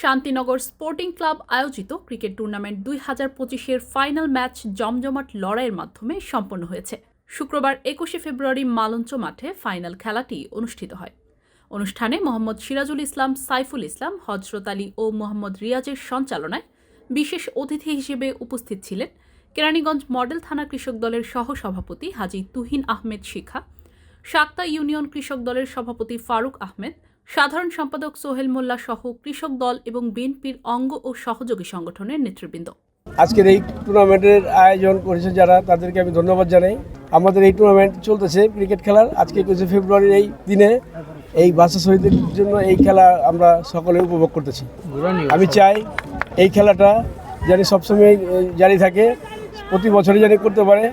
Shantinagar sporting club আয়োজিত cricket tournament দুই হাজার পঁচিশের ফাইনাল ম্যাচ জমজমাট লড়াইয়ের মাধ্যমে সম্পন্ন হয়েছে। শুক্রবার একুশে ফেব্রুয়ারি মালঞ্চ মাঠে ফাইনাল খেলাটি অনুষ্ঠিত হয়। অনুষ্ঠানে মোহাম্মদ সিরাজুল ইসলাম, সাইফুল ইসলাম, হজরত আলী ও মোহাম্মদ রিয়াজের সঞ্চালনায় বিশেষ অতিথি হিসেবে উপস্থিত ছিলেন কেরানীগঞ্জ মডেল থানা কৃষক দলের সহ সভাপতি হাজি তুহিন আহমেদ শিখা সাক্তা ইউনিয়ন কৃষক দলের সভাপতি ফারুক আহমেদ সাধারণ সম্পাদক সোহেল মোল্লা সহ কৃষক দল এবং বিএনপির অঙ্গ ও সহযোগী সংগঠনের নেতৃবৃন্দ। আজকের এই টুর্নামেন্টের আয়োজন করেছে যারা, তাদেরকে আমি ধন্যবাদ জানাই। আমাদের এই টুর্নামেন্ট চলতেছে ক্রিকেট খেলার। আজকে একুশে ফেব্রুয়ারির এই দিনে এই বাচ্চা শহীদদের জন্য এই খেলা আমরা সকলে উপভোগ করতেছি। আমি চাই এই খেলাটা যেন সবসময় জারি থাকে, প্রতি বছরই যেন করতে পারে।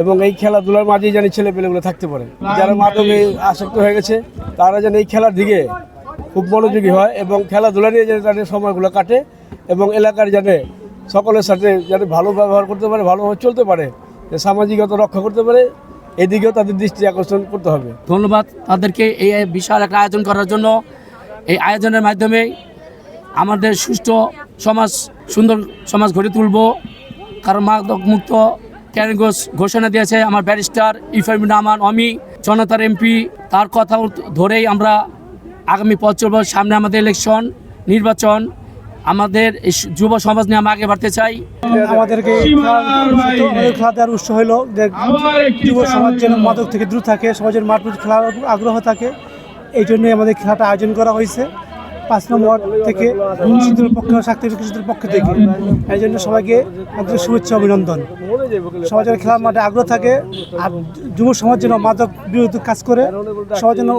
এবং এই খেলাধুলার মাঝেই যেন ছেলে পেলেগুলো থাকতে পারে। যারা মাদকে আসক্ত হয়ে গেছে, তারা যেন এই খেলার দিকে খুব মনোযোগী হয় এবং খেলাধুলা নিয়ে যেন তাদের সময়গুলো কাটে এবং এলাকার যাতে সকলের সাথে যাতে ভালো ব্যবহার করতে পারে ভালোভাবে চলতে পারে সামাজিকতা রক্ষা করতে পারে, এদিকেও তাদের দৃষ্টি আকর্ষণ করতে হবে। ধন্যবাদ তাদেরকে এই বিশাল একটা আয়োজন করার জন্য। এই আয়োজনের মাধ্যমে আমাদের সুষ্ঠু সমাজ, সুন্দর সমাজ গড়ে তুলব কারণ মাদক মুক্ত ঘোষণা দিয়েছে আমার ব্যারিস্টার ইফাইমুর রহমান অমি জনতার এমপি তার কথা ধরেই আমরা আগামী পথ চলব। সামনে আমাদের ইলেকশন নির্বাচন আমাদের যুব সমাজ নিয়ে আমরা আগে বাড়তে চাই। আমাদেরকে খেলা- দেওয়ার উৎস হলো যে যুব সমাজ যেন মাদক থেকে দূর থাকে সমাজের মাঠ খেলার উপর আগ্রহ থাকে এই জন্যই আমাদের খেলাটা আয়োজন করা হয়েছে। পাঁচ নম্বর থেকে কৃষিদের পক্ষ শক্তি কৃষিদের পক্ষ থেকে। এই জন্য সবাইকে আমাদের শুভেচ্ছা, অভিনন্দন। সবাই যেন খেলার মাঠে আগ্রহ থাকে আর যুব সমাজ যেন মাদক বিরুদ্ধে কাজ করে সবাই যেন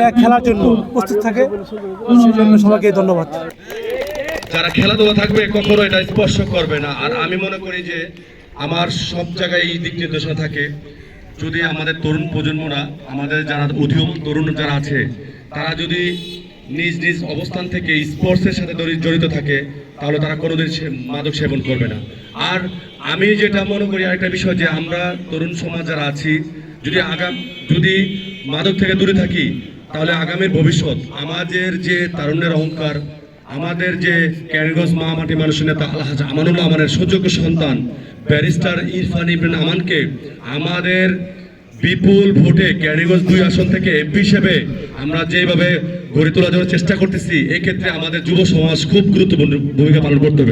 নেয় খেলার জন্য প্রস্তুত থাকে। সেই জন্য সবাইকে ধন্যবাদ। যারা খেলাধুলা থাকবে কখনো এটা স্পর্শ করবে না। আর আমি মনে করি যে আমার সব জায়গায় এই দিক নির্দেশনা থাকে। যদি আমাদের তরুণ প্রজন্মরা, আমাদের যারা উদীয়মান তরুণ যারা আছে, তারা যদি নিজ নিজ অবস্থান থেকে স্পোর্টসের সাথে জড়িত থাকে, তাহলে তারা কোনোদিন সে মাদক সেবন করবে না। আর আমি যেটা মনে করি আরেকটা বিষয় যে আমরা তরুণ সমাজ যারা আছি, যদি আগাম যদি মাদক থেকে দূরে থাকি, তাহলে আগামীর ভবিষ্যৎ, আমাদের যে তারুণ্যের অহংকার, আমাদের যে ক্যারিগঞ্জ মা মাটি মানুষের নেতা আলহাজ আমানুল্লাহ আমানের সুযোগ্য সন্তান, ব্যারিস্টার ইরফান ইবরান আমানকে আমাদের বিপুল ভোটে ক্যারিগঞ্জ দুই আসন থেকে এমপি হিসেবে আমরা যেভাবে গড়ে তোলার জন্য চেষ্টা করতেছি, এক্ষেত্রে আমাদের যুব সমাজ খুব গুরুত্বপূর্ণ ভূমিকা পালন করতে হবে।